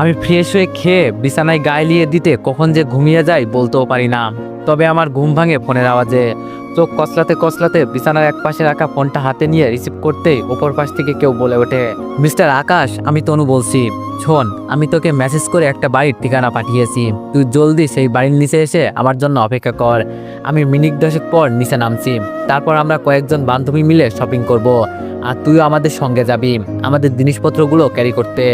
আমি ফ্রেশ হয়ে খেয়ে বিছানায় গায়ে দিতে কখন যে ঘুমিয়ে যাই বলতেও পারি না। তবে আমার ঘুম ভাঙে ফোনের আওয়াজে। চোখ কসলাতে কসলাতে বিছানার এক পাশে রাখা ফোনটা হাতে নিয়ে রিসিভ করতেই ওপর পাশ থেকে কেউ বলে ওঠে, মিস্টার আকাশ, আমি তনু বলছি। শোন, আমি তোকে মেসেজ করে একটা বাড়ির ঠিকানা পাঠিয়েছি। তুই জলদি সেই বাড়ির নিচে এসে আমার জন্য অপেক্ষা কর। আমি মিনিট দশেক পর নিচে নামছি। তারপর আমরা কয়েকজন বান্ধবী মিলে শপিং করব। আর তুইও আমাদের সঙ্গে যাবি। আমাদের জিনিসপত্রগুলো ক্যারি করতে।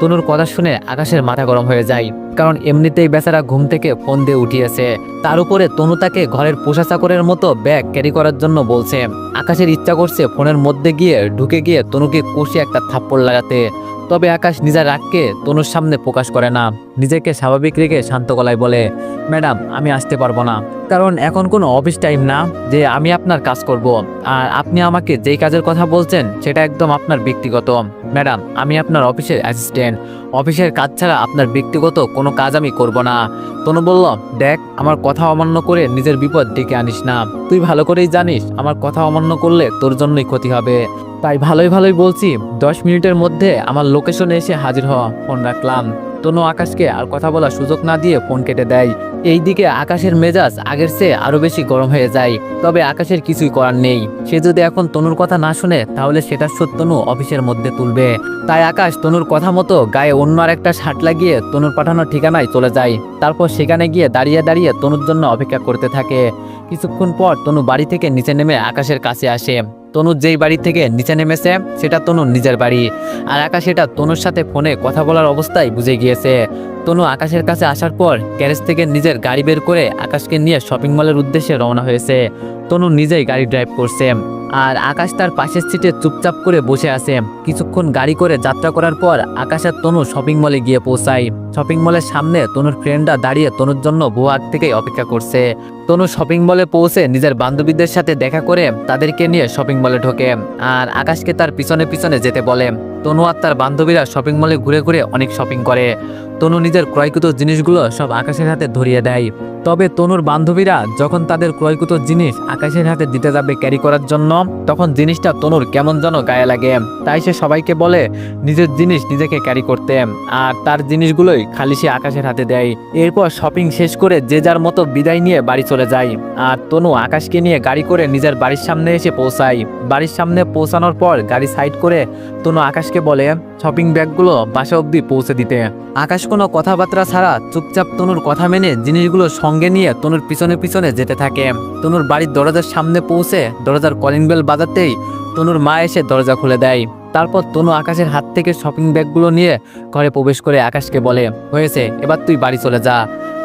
তনুর কথা শুনে আকাশের মাথা গরম হয়ে যায়। কারণ এমনিতেই বেচারা ঘুম থেকে ফোন দিয়ে উঠিয়েছে। তার উপরে তনু তাকে ঘরের পোষা চাকরের মতো ব্যাগ ক্যারি করার জন্য বলছে। আকাশের ইচ্ছা করছে ফোনের মধ্যে গিয়ে ঢুকে গিয়ে তনুকে কষে একটা থাপ্পড় লাগাতে। তবে আকাশ নিজের রাগকে তনুর সামনে প্রকাশ করে না। নিজেকে স্বাভাবিক রেখে শান্ত গলায় বলে, ম্যাডাম, আমি আসতে পারব না। কারণ এখন কোনো অফিস টাইম না যে আমি আপনার কাজ করব। আর আপনি আমাকে যেই কাজের কথা বলছেন, সেটা একদম আপনার ব্যক্তিগত। ম্যাডাম, আমি আপনার অফিসের অ্যাসিস্ট্যান্ট অফিসের কাজ ছাড়া আপনার ব্যক্তিগত কোনো কাজ আমি করব না। তনু বলল, দেখ, আমার কথা অমান্য করে নিজের বিপদ ডেকে আনিস না। তুই ভালো করেই জানিস, আমার কথা অমান্য করলে তোর জন্যই ক্ষতি হবে। তাই ভালোই ভালোই বলছি, দশ মিনিটের মধ্যে আমার লোকেশনে এসে হাজির হওয়া ফোন রাখলাম। তনু আকাশকে আর কথা বলার সুযোগ না দিয়ে ফোন কেটে দেয়। এইদিকে আকাশের মেজাজ আগের চেয়ে আরও বেশি গরম হয়ে যায়। তবে আকাশের কিছুই করার নেই। সে যদি এখন তনুর কথা না শুনে, তাহলে সেটা সত্য তনু অফিসের মধ্যে তুলবে। তাই আকাশ তনুর কথা মতো গায়ে অন্য আর একটা শার্ট লাগিয়ে তনুর পাঠানোর ঠিকানায় চলে যায়। তারপর সেখানে গিয়ে দাঁড়িয়ে দাঁড়িয়ে তনুর জন্য অপেক্ষা করতে থাকে। কিছুক্ষণ পর তনু বাড়ি থেকে নিচে নেমে আকাশের কাছে আসে। তনু যেই বাড়ি থেকে নিচে নেমেছে, সেটা তনুর নিজের বাড়ি। আর আকাশ এটা তনুর সাথে ফোনে কথা বলার অবস্থায় বুঝে গিয়েছে। তনু আকাশের কাছে আসার পর গ্যারেজ থেকে নিজের গাড়ি বের করে আকাশকে নিয়ে শপিং মলের উদ্দেশ্যে রওনা হয়েছে। তনু নিজেই গাড়ি ড্রাইভ করছে। আর আকাশ তার পাশের সিটে চুপচাপ করে বসে আছে। কিছুক্ষণ গাড়ি করে যাত্রা করার পর আকাশ আর তনু শপিং মলে গিয়ে পৌঁছায়। শপিং মলের সামনে তনুর ফ্রেন্ডরা দাঁড়িয়ে তনুর জন্য আগ থেকেই অপেক্ষা করছে। তনু শপিং মলে পৌঁছে নিজের বান্ধবীদের সাথে দেখা করে তাদেরকে নিয়ে শপিং মলে ঢোকে আর আকাশকে তার পিছনে পিছনে যেতে বলে। তনু আর তার বান্ধবীরা শপিং মলে ঘুরে ঘুরে অনেক শপিং করে। তনু নিজের ক্রয়কৃত জিনিসগুলো সব আকাশের হাতে ধরিয়ে দেয়। তবে তনুর বান্ধবীরা যখন তাদের ক্রয়কৃত জিনিস আকাশের হাতে দিতে যাবে ক্যারি করার জন্য, তখন জিনিসটা তনুর কেমন যেন গায়ে লাগে। তাই সে সবাইকে বলে, নিজের জিনিস নিজেকে ক্যারি করতে। আর তার জিনিসগুলোই খালি সে আকাশের হাতে দেয়। এরপর শপিং শেষ করে যে যার মতো বিদায় নিয়ে বাড়ি চলে যায়। আর তনু আকাশকে নিয়ে গাড়ি করে নিজের বাড়ির সামনে এসে পৌঁছায়। বাড়ির সামনে পৌঁছানোর পর গাড়ি সাইড করে তনু আকাশকে বলে, শপিং ব্যাগগুলো বাসা অবধি পৌঁছে দিতে। আকাশ কোনো কথাবার্তা ছাড়া চুপচাপ তনুর কথা মেনে জিনিসগুলো সঙ্গে নিয়ে তনুর পিছনে পিছনে যেতে থাকে। তনুর বাড়ির দরজার সামনে পৌঁছে দরজার কলিং বেল বাজাতেই তনুর মা এসে দরজা খুলে দেয়। তারপর তনু আকাশের হাত থেকে শপিং ব্যাগগুলো নিয়ে ঘরে প্রবেশ করে আকাশকে বলে, হয়েছে, এবার তুই বাড়ি চলে যা।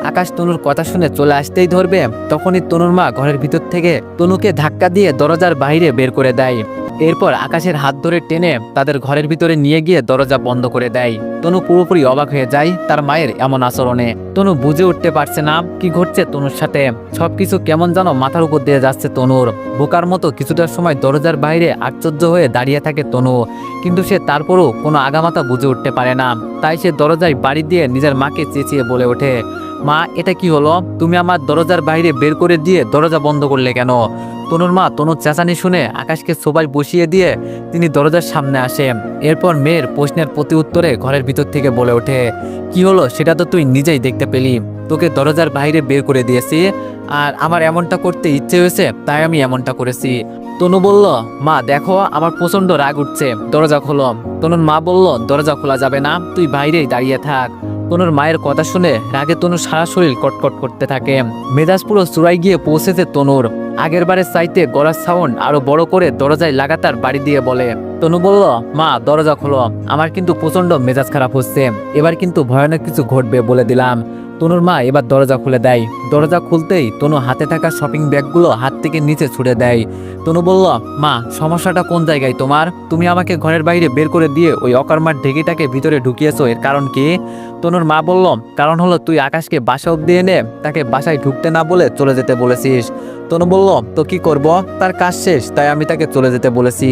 আকাশ তনুর কথা শুনে চলে আসতেই ধরবে, তখনই তনুর মা ঘরের ভিতর থেকে তনুকে ধাক্কা দিয়ে দরজার বাইরে বের করে দেয়। এরপর আকাশের হাত ধরে টেনে তাদের ঘরের ভিতরে নিয়ে গিয়ে দরজা বন্ধ করে দেয়। তনু পুরোপুরি অবাক হয়ে যায় তার মায়ের এমন আচরণে। তনু বুঝে উঠতে পারছে না কি ঘটছে তনুর সাথে। সবকিছু কেমন যেন মাথার উপর দিয়ে যাচ্ছে তনুর। বোকার মতো কিছুটার সময় দরজার বাইরে আশ্চর্য হয়ে দাঁড়িয়ে থাকে তনু। কিন্তু সে তারপরও কোনো আগামাতা বুঝে উঠতে পারে না। তাই সে দরজায় বাড়ি দিয়ে নিজের মাকে চেঁচিয়ে বলে ওঠে। মা, এটা কি হলো? তুমি আমার দরজার বাইরে বের করে দিয়ে দরজা বন্ধ করলে কেন? তনুর মা তনুর চেঁচানি শুনে আকাশকে সবাই বসিয়ে দিয়ে তিনি দরজার সামনে আসে। এরপর মেয়ের প্রশ্নের প্রতি উত্তরে ঘরের ভিতর থেকে বলে ওঠে, কি হলো? সেটা তো তুই নিজেই দেখতে পেলি। তোকে দরজার বাইরে বের করে দিয়েছি আর আমার এমনটা করতে ইচ্ছে হয়েছে, তাই আমি এমনটা করেছি। তনু বলল, মা, দেখো, আমার প্রচণ্ড রাগ উঠছে। দরজা খোলো। তনুর মা বলল, দরজা খোলা যাবে না, তুই বাইরেই দাঁড়িয়ে থাক। তনুর মায়ের কথা শুনে রাগে তনুর সারা শরীর কটকট করতে থাকে। মেজাজ পুরো চূড়ায় গিয়ে পৌঁছেছে তনুর। আগের বারের চাইতে গলার সাউন্ড আরও বড় করে দরজায় লাগাতার বাড়ি দিয়ে বলে, তনু বলল, মা, দরজা খোলো। আমার কিন্তু প্রচণ্ড মেজাজ খারাপ হচ্ছে। এবার কিন্তু ভয়ানক কিছু ঘটবে বলে দিলাম। তনুর মা এবার দরজা খুলে দেয়। দরজা খুলতেই তনু হাতে থাকা শপিং ব্যাগগুলো হাত থেকে নিচে ছুড়ে দেয়। তনু বলল, মা, সমস্যাটা কোন জায়গায় তোমার? তুমি আমাকে ঘরের বাইরে বের করে দিয়ে ওই অকর্মার ঢেকিটাকে ভিতরে ঢুকিয়েছো, এর কারণ কি? তনুর মা বলল, কারণ হলো তুই আকাশকে বাসা অব্দি এনে তাকে বাসায় ঢুকতে না বলে চলে যেতে বলেছিস। তনু বলল, তো কি করব? তার কাজ শেষ, তাই আমি তাকে চলে যেতে বলেছি।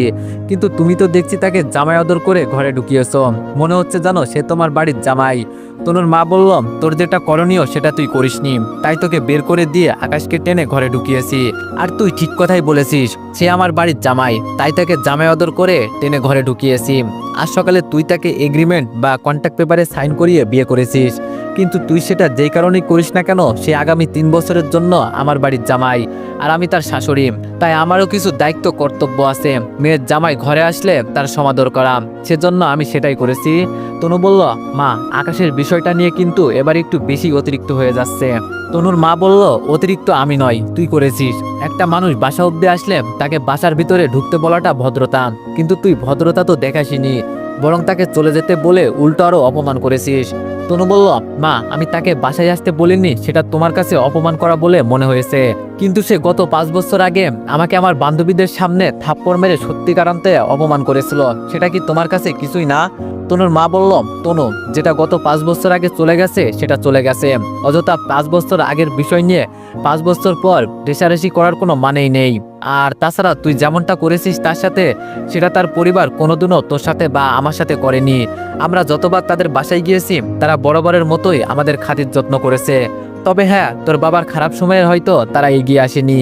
কিন্তু তুমি তো দেখছি তাকে জামাই আদর করে ঘরে ঢুকিয়েছো। মনে হচ্ছে জানো সে তোমার বাড়ির জামাই। তনুর মা বলল, তোর যেটা করণীয় সেটা তুই করিসনি তাই তোকে বের করে দিয়ে আকাশকে টেনে ঘরে ঢুকিয়েছি। আর তুই ঠিক কথাই বলেছিস, সে আমার বাড়ির জামাই। তাই তাকে জামাই অদর করে টেনে ঘরে ঢুকিয়েছি। আজ সকালে তুই তাকে এগ্রিমেন্ট বা কন্ট্যাক্ট পেপারে সাইন করিয়ে বিয়ে করেছিস। কিন্তু তুই সেটা যেই কারণেই করিস না কেন, সে আগামী তিন বছরের জন্য আমার বাড়ির জামাই। আর আমি তার শাশুড়ি। তাই আমারও কিছু দায়িত্ব, কর্তব্য আছে। মেয়ের জামাই ঘরে আসলে তার সমাদর করা। সেজন্য আমি সেটাই করেছি। তনু বলল, মা, আকাশের বিষয়টা নিয়ে কিন্তু এবার একটু বেশি অতিরিক্ত হয়ে যাচ্ছে। তনুর মা বলল, অতিরিক্ত আমি নয়, তুই করেছিস। একটা মানুষ বাসা অব্দি আসলে তাকে বাসার ভিতরে ঢুকতে বলাটা ভদ্রতা। কিন্তু তুই ভদ্রতা তো দেখাসিনি, বরং তাকে চলে যেতে বলে উল্টো আরও অপমান করেছিস। তনু বলল, মা, আমি তাকে বাসায় আসতে বলিনি, সেটা তোমার কাছে অপমান করা বলে মনে হয়েছে। কিন্তু সে গত পাঁচ বছর আগে আমাকে আমার বান্ধবীদের সামনে থাপ্পড় মেরে সত্যিকার অন্তে অপমান করেছিল। সেটা কি তোমার কাছে কিছুই না? তনুর মা বলল, তনু, যেটা গত পাঁচ বছর আগে চলে গেছে, সেটা চলে গেছে। অযথা পাঁচ বছর আগের বিষয় নিয়ে পাঁচ বছর পর রেশারেশি করার কোনো মানেই নেই। আর তাছাড়া তুই যেমনটা করেছিস তার সাথে, সেটা তার পরিবার কোনোদিনও তোর সাথে বা আমার সাথে করেনি। আমরা যতবার তাদের বাসায় গিয়েছি, তারা বরাবরের মতোই আমাদের খাতির যত্ন করেছে। তবে হ্যাঁ তোর বাবার খারাপ সময়ে হয়তো তারা এগিয়ে আসেনি।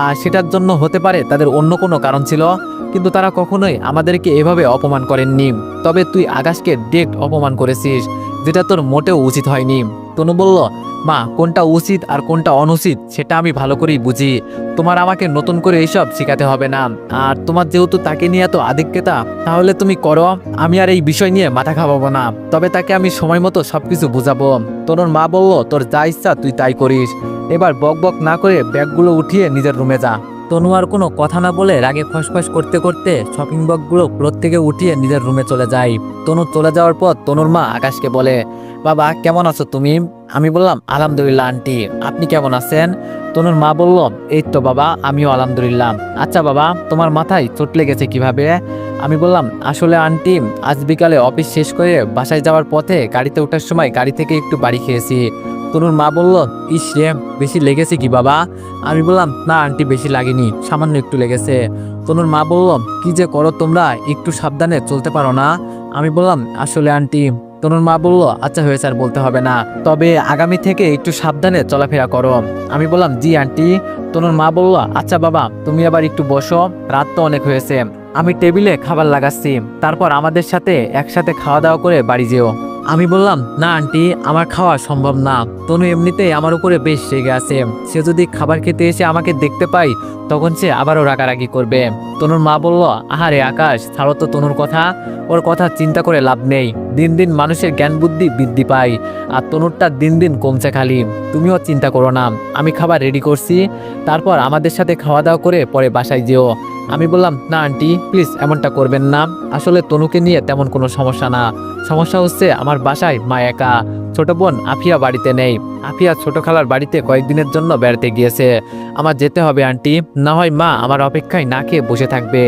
আর সেটার জন্য হতে পারে তাদের অন্য কোনো কারণ ছিল, কিন্তু তারা কখনোই আমাদেরকে এভাবে অপমান করেননি। তবে তুই আকাশকে ডেট অপমান করেছিস। যেটা তোর মোটেও উচিত হয়নি। তনু বলল, মা, কোনটা উচিত আর কোনটা অনুচিত, সেটা আমি ভালো করেই বুঝি। তোমার আমাকে নতুন করে এইসব শেখাতে হবে না। আর তোমার যেহেতু তাকে নিয়ে এত আধিক্যতা, তাহলে তুমি করো। আমি আর এই বিষয় নিয়ে মাথা খাওয়াবো না। তবে তাকে আমি সময় মতো সবকিছু বুঝাবো। তনুর মা বলল, তোর যা ইচ্ছা তুই তাই করিস। এবার বক বক না করে ব্যাগগুলো উঠিয়ে নিজের রুমে যা। তনু আর কোনো কথা না বলে রাগে ফসফস করতে করতে শপিং বকগুলো প্রত্যেকে উঠিয়ে নিজের রুমে চলে যায়। তনু চলে যাওয়ার পর তনুর মা আকাশকে বলে, বাবা, কেমন আছো তুমি? আমি বললাম, আলহামদুলিল্লাহ, আন্টি। আপনি কেমন আছেন? তনুর মা বলল, এই তো বাবা, আমিও আলহামদুলিল্লাহ। আচ্ছা বাবা, তোমার মাথায় চোট লেগেছে কীভাবে? আমি বললাম, আসলে আন্টি, আজ বিকালে অফিস শেষ করে বাসায় যাওয়ার পথে গাড়িতে ওঠার সময় গাড়ি থেকে একটু বাড়ি খেয়েছি। তনুর মা বলল, ইস রে, বেশি লেগেছে কি বাবা? আমি বললাম, না আন্টি, বেশি লাগেনি, সামান্য একটু লেগেছে। তনুর মা বলল, কি যে করো তোমরা, একটু সাবধানে চলতে পারো না? আমি বললাম, আসলে আন্টি। তনুর মা বলল আচ্ছা হয়েছে আর বলতে হবে না, তবে আগামী থেকে একটু সাবধানে চলাফেরা করো। আমি বললাম, জি আন্টি। তনুর মা বলল আচ্ছা বাবা, তুমি আবার একটু বসো, রাত তো অনেক হয়েছে। আমি টেবিলে খাবার লাগাচ্ছি, তারপর আমাদের সাথে একসাথে খাওয়া দাওয়া করে বাড়ি যেও। আমি বললাম, না, আন্টি, আমার খাওয়া সম্ভব না। তনু এমনিতেই আমার উপরে বেশ রেগে আছে। সে যদি খাবার খেতে এসে আমাকে দেখতে পাই তখন সে আবারও রাগারাগি করবে। তনুর মা বলল, আহারে, আকাশ, ছাড়ো তো তনুর কথা। ওর কথা চিন্তা করে লাভ নেই। দিন দিন মানুষের জ্ঞান বুদ্ধি বৃদ্ধি পায়, আর তনুরটা দিন দিন কমছে খালি। তুমিও চিন্তা করো না। আমি খাবার রেডি করছি। তারপর আমাদের সাথে খাওয়া দাওয়া করে পরে বাসায় যেও। আমি বললাম, না, আন্টি প্লিজ এমনটা করবেন না। আসলে তনুকে নিয়ে তেমন কোনো সমস্যা না। সমস্যা হচ্ছে, আমার বাসায় মা একা। ছোট বোন আফিয়া বাড়িতে নেই। আফিয়া ছোট খালার বাড়িতে কয়েকদিনের জন্য বেড়াতে গিয়েছে। আমার যেতে হবে, আন্টি। না হয় মা আমার অপেক্ষায় না খেয়ে বসে থাকবে।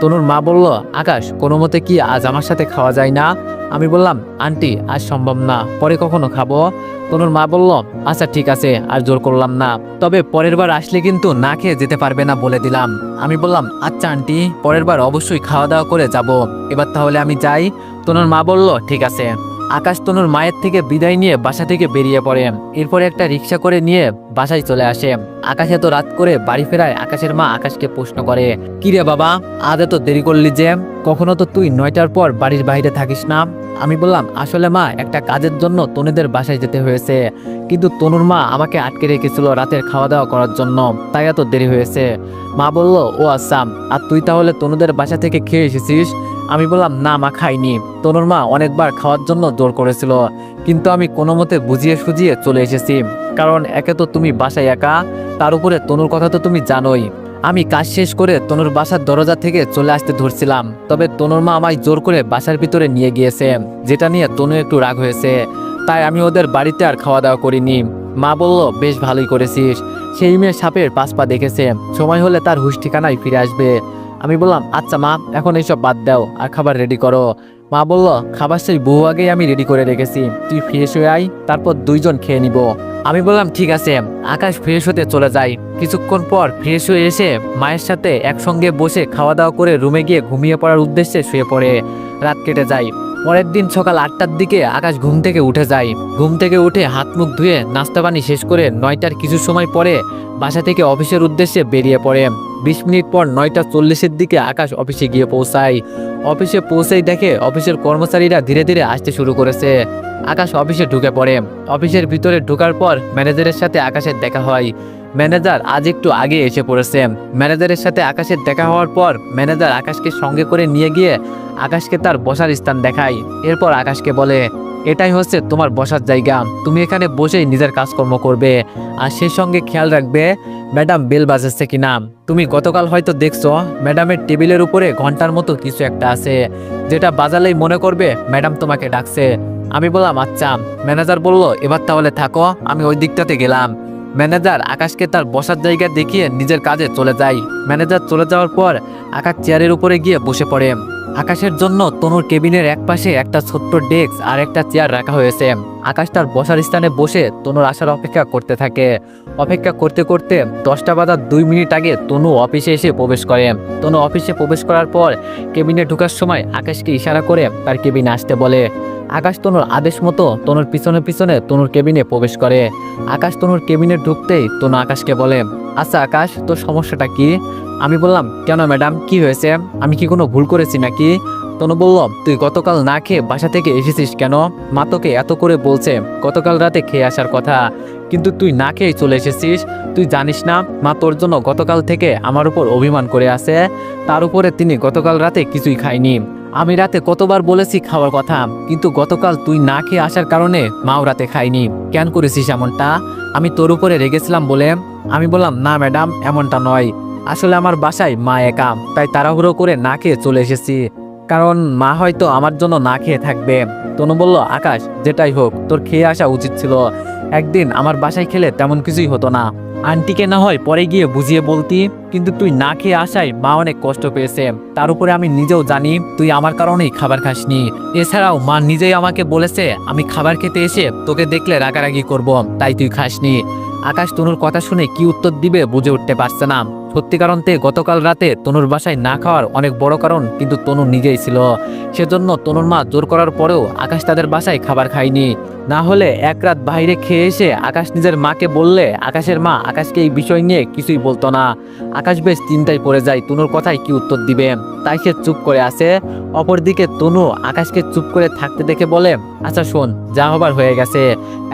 তনুর মা বলল, আকাশ, কোনো মতে কি আজ আমার সাথে খাওয়া যায় না? আমি বললাম, আন্টি, আজ সম্ভব না। পরে কখনো খাব? তনুর মা বলল আচ্ছা ঠিক আছে, আর জোর করলাম না। তবে পরের বার আসলে কিন্তু না খেয়ে যেতে পারবে না বলে দিলাম। আমি বললাম আচ্ছা আন্টি, পরের বার অবশ্যই খাওয়া দাওয়া করে যাব। এবার তাহলে আমি যাই। তনুর মা বলল, ঠিক আছে। আকাশ তনুর মায়ের থেকে বিদায় নিয়ে বাসা থেকে বেরিয়ে পড়ে। এরপরে একটা রিক্সা করে নিয়ে বাসায় চলে আসে। আকাশ এত রাত করে বাড়ি ফেরায় আকাশের মা আকাশকে প্রশ্ন করে কি রে বাবা, আজ এত দেরি করলি যে? কখনো তো তুই নয়টার পর বাড়ির বাইরে থাকিস না? আমি বললাম, আসলে মা, একটা কাজের জন্য তনুদের বাসায় যেতে হয়েছে। কিন্তু তনুর মা আমাকে আটকে রেখেছিল রাতের খাওয়া দাওয়া করার জন্য, তাই এত দেরি হয়েছে। মা বলল, ও আসাম আর তুই তাহলে তনুদের বাসা থেকে খেয়ে এসেছিস? আমি বললাম, না, মা, খাইনি। তনুর মা অনেকবার খাওয়ার জন্য জোর করেছিল, কিন্তু আমি কোনো মতে বুঝিয়ে সুঝিয়ে চলে এসেছি। কারণ একে তো তুমি বাসায় একা, তার উপরে তনুর কথা তো তুমি জানোই। আমি কাজ শেষ করে তনুর বাসার দরজা থেকে চলে আসতে ধরছিলাম, তবে তনুর মা আমায় জোর করে বাসার ভিতরে নিয়ে গিয়েছে, যেটা নিয়ে তনু একটু রাগ হয়েছে। তাই আমি ওদের বাড়িতে আর খাওয়া দাওয়া করিনি। মা বলল, বেশ ভালোই করেছিস। সেই মেয়ে সাপের পাঁচ পা দেখেছে। সময় হলে তার হুশ ঠিকানায় ফিরে আসবে। আমি বললাম আচ্ছা মা, এখন এইসব বাদ দাও আর খাবার রেডি করো। মা বলল, খাবার সেই বহু আগেই আমি রেডি করে রেখেছি। তুই ফ্রেশ হয়ে আয়, তারপর দুইজন খেয়ে নিব। আমি বললাম, ঠিক আছে। আকাশ ফ্রেশ হতে চলে যাই কিছুক্ষণ পর ফ্রেশ হয়ে এসে মায়ের সাথে একসঙ্গে বসে খাওয়া দাওয়া করে রুমে গিয়ে ঘুমিয়ে পড়ার উদ্দেশ্যে শুয়ে পড়ে। রাত কেটে যায়। পরের দিন সকাল আটটার দিকে আকাশ ঘুম থেকে উঠে যায়। ঘুম থেকে উঠে হাত মুখ ধুয়ে নাস্তা পানি শেষ করে নয়টার কিছু সময় পরে বাসা থেকে অফিসের উদ্দেশ্যে বেরিয়ে পড়ে। বিশ মিনিট পর নয়টা চল্লিশের দিকে আকাশ অফিসে গিয়ে পৌঁছায়। অফিসে পৌঁছেই দেখে অফিসের কর্মচারীরা ধীরে ধীরে আসতে শুরু করেছে। আকাশ অফিসে ঢুকে পড়ে। অফিসের ভিতরে ঢোকার পর ম্যানেজারের সাথে আকাশের দেখা হয়। ম্যানেজার আজ একটু আগে এসে পড়েছে। ম্যানেজারের সাথে আকাশের দেখা হওয়ার পর ম্যানেজার আকাশকে সঙ্গে করে নিয়ে গিয়ে আকাশকে তার বসার স্থান দেখায়। এরপর আকাশকে বলে এটাই হচ্ছে তোমার বসার জায়গা। তুমি এখানে বসেই নিজের কাজকর্ম করবে। আর সেই সঙ্গে খেয়াল রাখবে, ম্যাডাম বেল বাজাচ্ছে কিনা। তুমি গতকাল হয়তো দেখছ, ম্যাডামের টেবিলের উপরে ঘণ্টার মতো কিছু একটা আছে। যেটা বাজালেই মনে করবে, ম্যাডাম তোমাকে ডাকছে। আমি বললাম আচ্ছা। ম্যানেজার বলল, এবার তাহলে থাকো, আমি ওই দিকটাতে গেলাম। ম্যানেজার আকাশকে তার বসার জায়গা দেখিয়ে নিজের কাজে চলে যায়। ম্যানেজার চলে যাওয়ার পর আকাশ চেয়ারের উপরে গিয়ে বসে পড়ে। আকাশের জন্য তনুর কেবিনের এক পাশে একটা ছোট্ট ডেস্ক আর একটা চেয়ার রাখা হয়েছে। আকাশ তার বসার স্থানে বসে তনুর আসার অপেক্ষা করতে থাকে। অপেক্ষা করতে করতে দশটা বাজার দুই মিনিট আগে তনু অফিসে এসে প্রবেশ করে। তনু অফিসে প্রবেশ করার পর কেবিনে ঢোকার সময় আকাশকে ইশারা করে তার কেবিনে আসতে বলে। আকাশ তনুর আদেশ মতো তনুর পিছনে পিছনে তনুর কেবিনে প্রবেশ করে। আকাশ তনুর কেবিনে ঢুকতেই তনু আকাশকে বলে আচ্ছা আকাশ, তোর সমস্যাটা কি? আমি বললাম, কেন ম্যাডাম, কি হয়েছে? আমি কি কোনো ভুল করেছি নাকি? তনু বলল, তুই গতকাল না খেয়ে বাসা থেকে এসেছিস কেন? মা তোকে এত করে বলছে, গতকাল রাতে খেয়ে আসার কথা। কিন্তু তুই না খেয়ে চলে এসেছিস? তুই জানিস না, মা তোর জন্য গতকাল থেকে আমার উপর অভিমান করে আছে। তার উপরে তিনি গতকাল রাতে কিছুই খায়নি। আমি রাতে কতবার বলেছি খাওয়ার কথা, কিন্তু গতকাল তুই না খেয়ে আসার কারণে মাও রাতে খায়নি। কেন করেছিস এমনটা? আমি তোর উপরে রেগেছিলাম বলে আমি বললাম, না, ম্যাডাম, এমনটা নয়। আসলে আমার বাসায় মা একা, তাই তাড়াহুড়ো করে না খেয়ে চলে এসেছি। কারণ মা হয়তো আমার জন্য না খেয়ে থাকবে। তনু বলল, আকাশ, যেটাই হোক, তোর খেয়ে আসা উচিত ছিল। একদিন আমার বাসায় খেলে তেমন কিছুই হতো না। আন্টিকে না হয় পরে গিয়ে বুঝিয়ে বলতি, কিন্তু তুই না খেয়ে আসায় মা অনেক কষ্ট পেয়েছে। তার উপরে আমি নিজেও জানি, তুই আমার কারণেই খাবার খাসনি। এছাড়াও মা নিজেই আমাকে বলেছে, আমি খাবার খেতে এসে তোকে দেখলে রাগারাগি করব, তাই তুই খাসনি। আকাশ তনুর কথা শুনে কি উত্তর দিবে বুঝে উঠতে পারছে না। সত্যি কারণতে গতকাল রাতে তনুর বাসায় না খাওয়ার অনেক বড় কারণ কিন্তু তনু নিজেই ছিল। সেজন্য তনুর মা জোর করার পরেও আকাশ তাদের বাসায় খাবার খায়নি। না হলে এক রাত বাইরে খেয়ে এসে আকাশ নিজের মাকে বললে আকাশের মা আকাশকে এই বিষয় নিয়ে কিছুই বলতো না। আকাশ বেশ চিন্তায় পড়ে যায় তনুর কথায় কি উত্তর দিবে। তাই সে চুপ করে আসে অপরদিকে তনু আকাশকে চুপ করে থাকতে দেখে বলে আচ্ছা শোন, যা হবার হয়ে গেছে।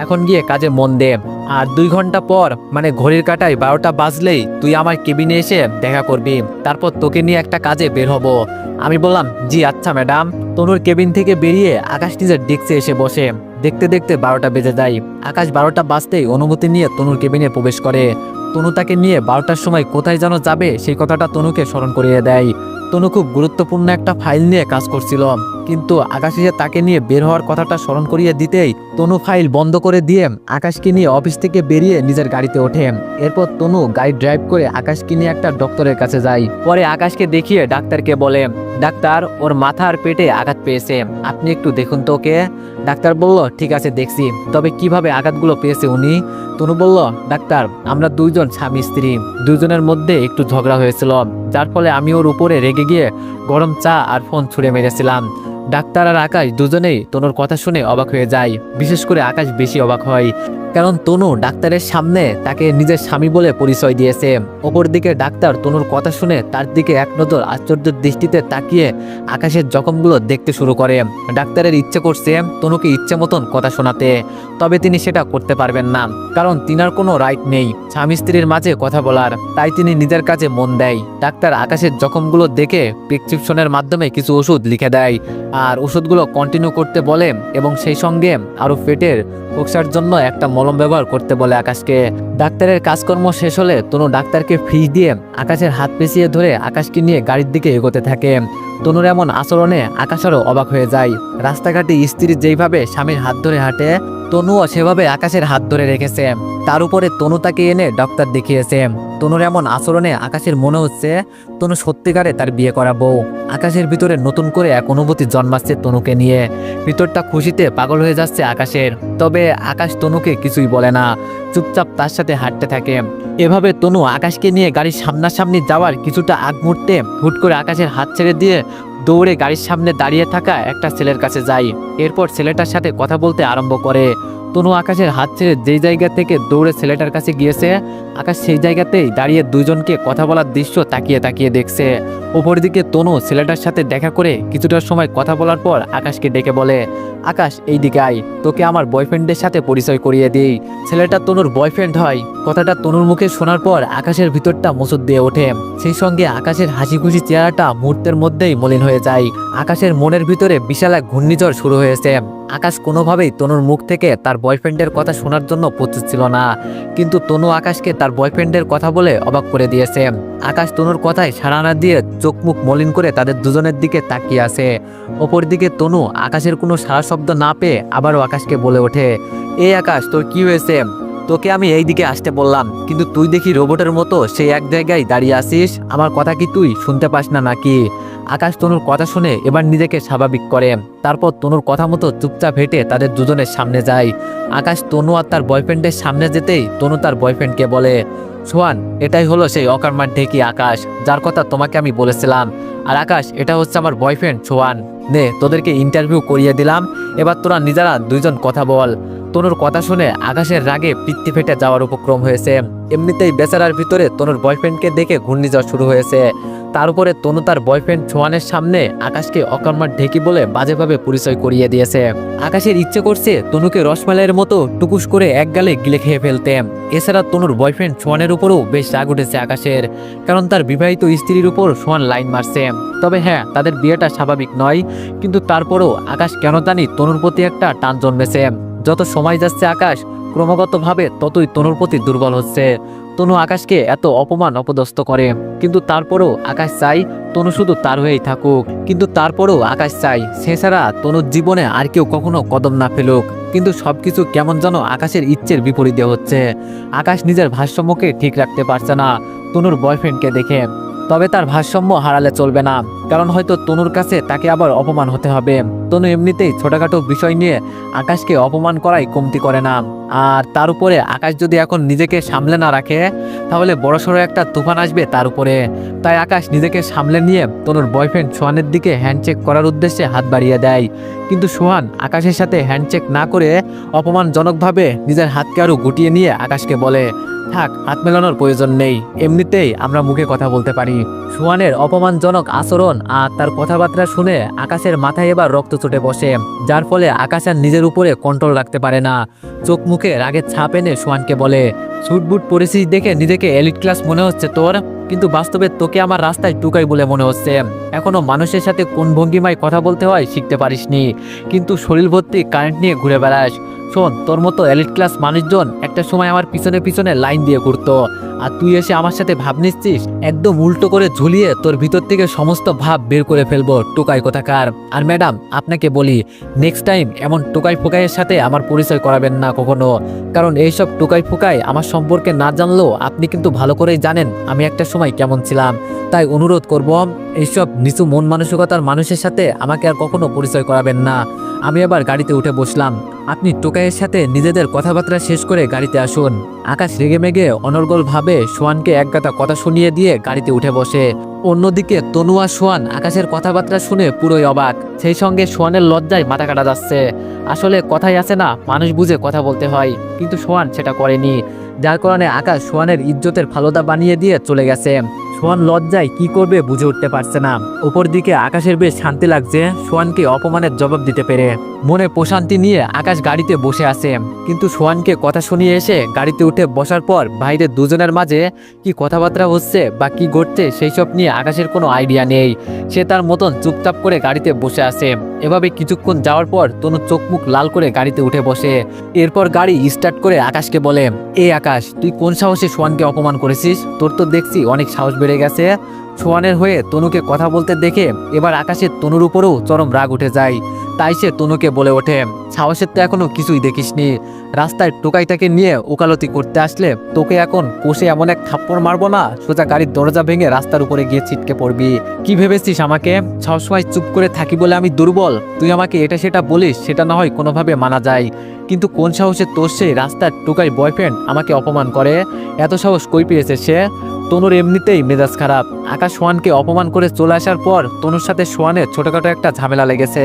এখন গিয়ে কাজে মন দে। আর দুই ঘণ্টা পর মানে ঘড়ির কাটায় বারোটা বাজলেই তুই আমার কেবিনে এসে দেখা করবি। তারপর তোকে নিয়ে একটা কাজে বের হব। আমি বললাম, জি আচ্ছা ম্যাডাম। তনুর কেবিন থেকে বেরিয়ে আকাশ নিজের ডেস্কে এসে বসে। দেখতে দেখতে বারোটা বেজে যায়। আকাশ বারোটা বাজতেই অনুমতি নিয়ে তনুর কেবিনে প্রবেশ করে। তনু তাকে নিয়ে বারোটার সময় কোথায় যেন যাবে, সেই কথাটা তনুকে স্মরণ করিয়ে দেয়। তনু খুব গুরুত্বপূর্ণ একটা ফাইল নিয়ে কাজ করছিল। কিন্তু আকাশ এসে তাকে নিয়ে বের হওয়ার কথাটা স্মরণ করিয়ে দিতেই তনু ফাইল বন্ধ করে দিয়ে আকাশকে নিয়ে অফিস থেকে বেরিয়ে নিজের গাড়িতে ওঠে। এরপর তনু গাড়ি ড্রাইভ করে আকাশকে নিয়ে একটা ডক্টরের কাছে যায়। পরে আকাশকে দেখিয়ে ডাক্তারকে বলে, ডাক্তার, ওর মাথা আর পেটে আঘাত পেয়েছে। আপনি একটু দেখুন তো ওকে। ডাক্তার বলল, ঠিক আছে, দেখছি। তবে কীভাবে আঘাতগুলো পেয়েছে উনি? তনু বলল, ডাক্তার, আমরা দুইজন স্বামী স্ত্রী। দুজনের মধ্যে একটু ঝগড়া হয়েছিল, যার ফলে আমি ওর উপরে রেগে গিয়ে গরম চা আর ফোন ছুঁড়ে মেরেছিলাম। ডাক্তার আর আকাশ দুজনেই তনুর কথা শুনে অবাক হয়ে যায়। বিশেষ করে আকাশ বেশি অবাক হয়, কারণ তনু ডাক্তারের সামনে তাকে নিজের স্বামী বলে পরিচয় দিয়েছে। অপরদিকে ডাক্তার তনুর কথা শুনে তার দিকে এক নজর আশ্চর্যের দৃষ্টিতে তাকিয়ে আকাশের জখমগুলো দেখতে শুরু করে। ডাক্তারের ইচ্ছে করছে তনুকে ইচ্ছে মতন কথা শোনাতে, তবে তিনি সেটা করতে পারবেন না, কারণ তিনার কোনো রাইট নেই, স্বামী স্ত্রীর মাঝে কথা বলার, তাই তিনি নিজের কাজে মন দেয়। ডাক্তার আকাশের জখমগুলো দেখে প্রেসক্রিপশনের মাধ্যমে কিছু ওষুধ লিখে দেয় আর ওষুধগুলো কন্টিনিউ করতে বলে এবং সেই সঙ্গে আরও পেটের ফোকসার জন্য একটা মলম ব্যবহার করতে বলে আকাশকে। ডাক্তারের কাজকর্ম শেষ হলে তনু ডাক্তারকে ফ্রিজ দিয়ে আকাশের হাত পেঁচিয়ে ধরে আকাশকে নিয়ে গাড়ির দিকে এগোতে থাকে। তনুর এমন আচরণে আকাশেরও অবাক হয়ে যায়। রাস্তাঘাটে স্ত্রী যেইভাবে স্বামীর হাত ধরে হাঁটে, তনুও সেভাবে আকাশের হাত ধরে রেখেছে। তার উপরে তনু তাকে এনে ডক্টর দেখিয়েছে। তনুর এমন আচরণে আকাশের মনে হচ্ছে, তনু সত্যিকারে তার বিয়ে করা বউ। আকাশের ভিতরে নতুন করে এক অনুভূতি জন্মাচ্ছে তনুকে নিয়ে। ভিতরটা খুশিতে পাগল হয়ে যাচ্ছে আকাশের। তবে আকাশ তনুকে কিছুই বলে না। চুপচাপ তার সাথে হাঁটতে থাকে। এভাবে তনু আকাশকে নিয়ে গাড়ির সামনাসামনি যাওয়ার কিছুটা আগ মুহূর্তে হুট করে আকাশের হাত ছেড়ে দিয়ে দৌড়ে গাড়ির সামনে দাঁড়িয়ে থাকা একটা ছেলের কাছে যায়। এরপর ছেলেটার সাথে কথা বলতে আরম্ভ করে। তনু আকাশের হাত ছেড়ে যেই জায়গা থেকে দৌড়ে ছেলেটার কাছে গিয়েছে, আকাশ সেই জায়গাতেই দাঁড়িয়ে দুজনকে কথা বলার দৃশ্য তাকিয়ে তাকিয়ে দেখছে। ওপর দিকে তনু ছেলেটার সাথে দেখা করে কিছুটা সময় কথা বলার পর আকাশকে ডেকে বলে, আকাশ এই দিকে আয়, তোকে আমার বয়ফ্রেন্ডের সাথে পরিচয় করিয়ে দিই। ছেলেটা তনুর বয়ফ্রেন্ড হয়। কথাটা তনুর মুখে শোনার পর আকাশের ভিতরটা মুসুদ দিয়ে ওঠে। সেই সঙ্গে আকাশের হাসি খুশি চেহারাটা মুহূর্তের মধ্যেই মলিন হয়ে যায়। আকাশের মনের ভিতরে বিশাল এক ঘূর্ণিঝড় শুরু হয়েছে। আকাশ কোনোভাবেই তনুর মুখ থেকে তার বয়ফ্রেন্ডের কথা শোনার জন্য প্রস্তুত ছিল না। কিন্তু তনু আকাশকে তার বয়ফ্রেন্ডের কথা বলে অবাক করে দিয়েছে। আকাশ তনুর কথায় সাড়া না দিয়ে চোখ মুখ মলিন করে তাদের দুজনের দিকে তাকিয়ে আছে। ওপর দিকে তনু আকাশের কোনো সারা শব্দ না পেয়ে আবারও আকাশকে বলে ওঠে, এই আকাশ, তোর কি হয়েছে? তোকে আমি এই দিকে আসতে বললাম, কিন্তু তুই দেখি রোবটের মতো সেই এক জায়গায় দাঁড়িয়ে আসিস আমার কথা কি তুই শুনতে পাস না নাকি? আকাশ তনুর কথা শুনে এবার নিজেকে স্বাভাবিক করে। তারপর তনুর কথা মতো চুপচাপ হেঁটে তাদের দুজনের সামনে যায়। আকাশ তনু আর তার বয়ফ্রেন্ডের সামনে যেতেই তনু তার বয়ফ্রেন্ডকে বলে, সোহান, এটাই হলো সেই অকারমার ঢেকি আকাশ, যার কথা তোমাকে আমি বলেছিলাম। আর আকাশ, এটা হচ্ছে আমার বয়ফ্রেন্ড সোহান। নে, তোদেরকে ইন্টারভিউ করিয়ে দিলাম। এবার তোরা নিজেরা দুইজন কথা বল। তনুর কথা শুনে আকাশের রাগে পিত্তি ফেটে যাওয়ার উপক্রম হয়েছে। এমনিতেই বেচারার ভিতরে তনুর বয়ফ্রেন্ডকে দেখে ঘূর্ণিঝড় শুরু হয়েছে। তার উপরে তনু তার বয়ফ্রেন্ড ছোয়ানের সামনে আকাশকে অকর্মার ঢেকি বলে বাজেভাবে পরিচয় করিয়ে দিয়েছে। আকাশের ইচ্ছে করছে তনুকে রসমালাইয়ের মতো টুকুস করে এক গালে গিলে খেয়ে ফেলতে। এছাড়া তনুর বয়ফ্রেন্ড সোহানের উপরও বেশ রাগ উঠেছে আকাশের, কারণ তার বিবাহিত স্ত্রীর উপর সোয়ান লাইন মারছে। তবে হ্যাঁ তাদের বিয়েটা স্বাভাবিক নয়, কিন্তু তারপরও আকাশ কেন জানি তনুর প্রতি একটা টান জন্মেছে। যত সময় যাচ্ছে আকাশ, ক্রমাগতভাবে ততই তনুর প্রতি দুর্বল হচ্ছে। তনু আকাশকে এত অপমান অপদস্থ করে। কিন্তু তারপরেও আকাশ চাই তনু শুধু তার হয়েই থাকুক। কিন্তু তারপরেও আকাশ চাই, সে ছাড়া তনুর জীবনে আর কেউ কখনো কদম না ফেলুক। কিন্তু সবকিছু কেমন যেন আকাশের ইচ্ছের বিপরীতে হচ্ছে। আকাশ নিজের ভারসাম্যকে ঠিক রাখতে পারছে না, তনুর বয়ফ্রেন্ডকে দেখে। তবে তার ভারসাম্য হারালে চলবে না, কারণ হয়তো তনুর কাছে তাকে আবার অপমান হতে হবে। তনু এমনিতেই ছোটখাটো বিষয় নিয়ে আকাশকে অপমান করাই কমতি করে না। আর তার উপরে আকাশ যদি এখন নিজেকে সামলে না রাখে, তাহলে বড়সড় একটা তুফান আসবে তার উপরে। তাই আকাশ নিজেকে সামলে নিয়ে তনুর বয়ফ্রেন্ড সোহানের দিকে হ্যান্ডচেক করার উদ্দেশ্যে হাত বাড়িয়ে দেয়। কিন্তু সোহান আকাশের সাথে হ্যান্ডচেক না করে অপমানজনকভাবে নিজের হাতকে আরও গুটিয়ে নিয়ে আকাশকে বলে, থাক, হাত মেলানোর প্রয়োজন নেই। এমনিতেই আমরা মুখে কথা বলতে পারি। সোহানের অপমানজনক আচরণ আর তার কথাবার্তা শুনে আকাশের মাথায় এবার রক্ত চটে বসে, যার ফলে আকাশ আর নিজের উপরে কন্ট্রোল রাখতে পারে না। চোখ মুখে রাগের ছাপ এনে সুয়ানকে বলে সুটবুট পরিস্থিতি দেখে নিজেকে এলিট ক্লাস মনে হচ্ছে তোর। কিন্তু বাস্তবে তোকে আমার রাস্তায় টুকাই বলে মনে হচ্ছে। এখনও মানুষের সাথে কোন ভঙ্গিমায় কথা বলতে হয় শিখতে পারিসনি। কিন্তু শরীর ভর্তি কারেন্ট নিয়ে ঘুরে বেড়াস। শোন, তোর মতো এলিট ক্লাস মানুষজন একটা সময় আমার পিছনে পিছনে লাইন দিয়ে ঘুরতো। আর তুই এসে আমার সাথে ভাব নিচ্ছিস? একদম উল্টো করে ঝুলিয়ে তোর ভিতর থেকে সমস্ত ভাব বের করে ফেলব টোকাই কোথাকার। আর ম্যাডাম, আপনাকে বলি নেক্সট টাইম এমন টোকাই ফোকাইয়ের সাথে আমার পরিচয় করাবেন না কখনো। কারণ এইসব টোকাই ফোকাই আমার সম্পর্কে না জানলেও আপনি কিন্তু ভালো করেই জানেন আমি একটা সময় কেমন ছিলাম। তাই অনুরোধ করব, এইসব নিচু মন মানসিকতার মানুষের সাথে আমাকে আর কখনো পরিচয় করাবেন না। আমি আবার গাড়িতে উঠে বসলাম। আপনি টোকাইয়ের সাথে নিজেদের কথাবার্তা শেষ করে গাড়িতে আসুন। আকাশ রেগে মেগে অনর্গল ভাবে সোয়ানকে একগাতা কথা শুনিয়ে দিয়ে গাড়িতে উঠে বসে। অন্যদিকে তনুয়া সোয়ান আকাশের কথাবার্তা শুনে পুরোই অবাক। সেই সঙ্গে সোয়ানের লজ্জায় মাথা কাটা যাচ্ছে। আসলে কথাই আছে না, মানুষ বুঝে কথা বলতে হয়। কিন্তু সোয়ান সেটা করেনি। যার কারণে আকাশ সোয়ানের ইজ্জতের ফালুদা বানিয়ে দিয়ে চলে গেছে। সোয়ান লজ্জায় কি করবে বুঝে উঠতে পারছে না। উপর দিকে আকাশের বেশ শান্তি লাগছে, সোয়ানকে অপমানের জবাব দিতে পেরে। মনে প্রশান্তি নিয়ে আকাশ গাড়িতে বসে আছে। কিন্তু সোয়ানকে কথা শুনিয়ে এসে গাড়িতে উঠে বসার পর বাইরে দুজনের মাঝে কি কথাবার্তা হচ্ছে বা কি ঘটছে সেই সব নিয়ে আকাশের কোনো আইডিয়া নেই। সে তার মতন চুপচাপ করে গাড়িতে বসে আছে। এভাবে কিছুক্ষণ যাওয়ার পর তনু চোখ মুখ লাল করে গাড়িতে উঠে বসে। এরপর গাড়ি স্টার্ট করে আকাশকে বলে, এ আকাশ, তুই কোন সাহসে সোয়ানকে অপমান করেছিস? তোর তো দেখছি অনেক সাহস বেড়ে গেছে। সোয়ানের হয়ে তনুকে কথা বলতে দেখে এবার আকাশের তনুর উপরেও চরম রাগ উঠে যায়। তাই সে তনুকে বলে ওঠে, সাহসের তো এখনও কিছুই দেখিসনি। রাস্তায় টোকাইটাকে নিয়ে ওকালতি করতে আসলে তোকে এখন কষে এমন এক থাপ্পড় মারবো না, সোজা গাড়ির দরজা ভেঙে রাস্তার উপরে গিয়ে ছিটকে পড়বি। কি ভেবেছিস আমাকে? সবসময় চুপ করে থাকি বলে আমি দুর্বল। তুই আমাকে এটা সেটা বলিস, সেটা না হয় কোনোভাবে মানা যায়। কিন্তু কোন সাহসে তোর সেই রাস্তার টোকাই বয়ফ্রেন্ড আমাকে অপমান করে? এত সাহস কই পেয়েছে সে? তনুর এমনিতেই মেজাজ খারাপ। আকাশ আকাশ সোয়ানকে অপমান করে চলে আসার পর তনুর সাথে সোয়ানের ছোটখাটো একটা ঝামেলা লেগেছে।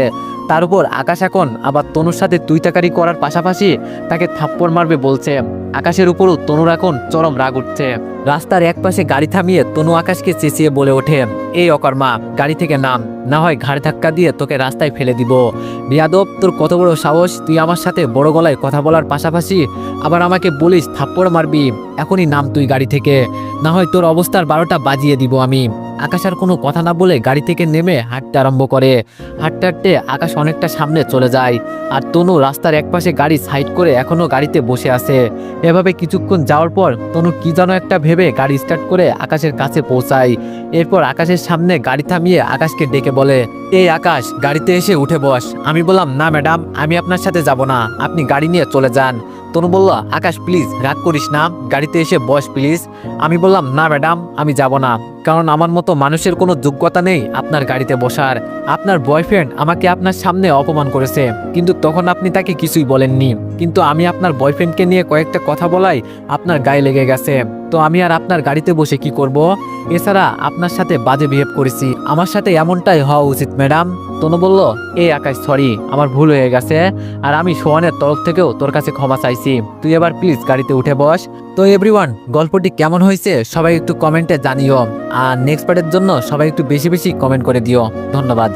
তার উপর আকাশ এখন আবার তনুর সাথে তুই তাকারি করার পাশাপাশি তাকে থাপ্পড় মারবে বলছে। আকাশের উপরও তনুর এখন চরম রাগ উঠছে। রাস্তার এক পাশে গাড়ি থামিয়ে তনু আকাশকে চেঁচিয়ে বলে ওঠে, এই অকর্মা, গাড়ি থেকে নাম। না হয় ঘাড় ধাক্কা দিয়ে তোকে রাস্তায় ফেলে দিব। বিয়াদব, তোর কত বড় সাহস? তুই আমার সাথে বড় গলায় কথা বলার পাশাপাশি আবার আমাকে বলিস থাপ্পড় মারবি। এখনই নাম তুই গাড়ি থেকে। না হয় তোর অবস্থার বারোটা বাজিয়ে দিব আমি। আকাশ আর কোনো কথা না বলে গাড়ি থেকে নেমে হাঁটতে আরম্ভ করে। হাঁটতে হাঁটতে আকাশ অনেকটা সামনে চলে যায় আর তনু রাস্তার একপাশে গাড়ি সাইড করে এখনও গাড়িতে বসে আছে। এভাবে কিছুক্ষণ যাওয়ার পর তনু কি যেন একটা ভেবে গাড়ি স্টার্ট করে আকাশের কাছে পৌঁছায়। এরপর আকাশের সামনে গাড়ি থামিয়ে আকাশকে ডেকে বলে, এই আকাশ, গাড়িতে এসে উঠে বস। আমি বললাম, না, ম্যাডাম, আমি আপনার সাথে যাব না। আপনি গাড়ি নিয়ে চলে যান। তনু বলল, আকাশ প্লিজ রাগ করিস না। গাড়িতে এসে বস প্লিজ আমি বললাম, না, ম্যাডাম, আমি যাব না। কারণ আমার মতো মানুষের কোনো যোগ্যতা নেই আপনার গাড়িতে বসার। আপনার বয়ফ্রেন্ড আমাকে আপনার সামনে অপমান করেছে। কিন্তু তখন আপনি তাকে কিছুই বলেননি। কিন্তু আমি আপনার বয়ফ্রেন্ডকে নিয়ে কয়েকটা কথা বলাই আপনার গায়ে লেগে গেছে। তো আমি আর আপনার গাড়িতে বসে কি করব? এছাড়া আপনার সাথে বাজে বিহেভ করেছি। আমার সাথে এমনটাই হওয়া উচিত, ম্যাডাম। তনু বলল এই আকাশ সরি আমার ভুল হয়ে গেছে। আর আমি সোহানের তরফ থেকেও তোর কাছে ক্ষমা চাইছি। তুই এবার প্লিজ গাড়িতে উঠে বস। তো এভরিওয়ান গল্পটি কেমন হয়েছে সবাই একটু কমেন্টে জানিও। আর নেক্সট পার্টের জন্য সবাই একটু বেশি বেশি কমেন্ট করে দিও। ধন্যবাদ।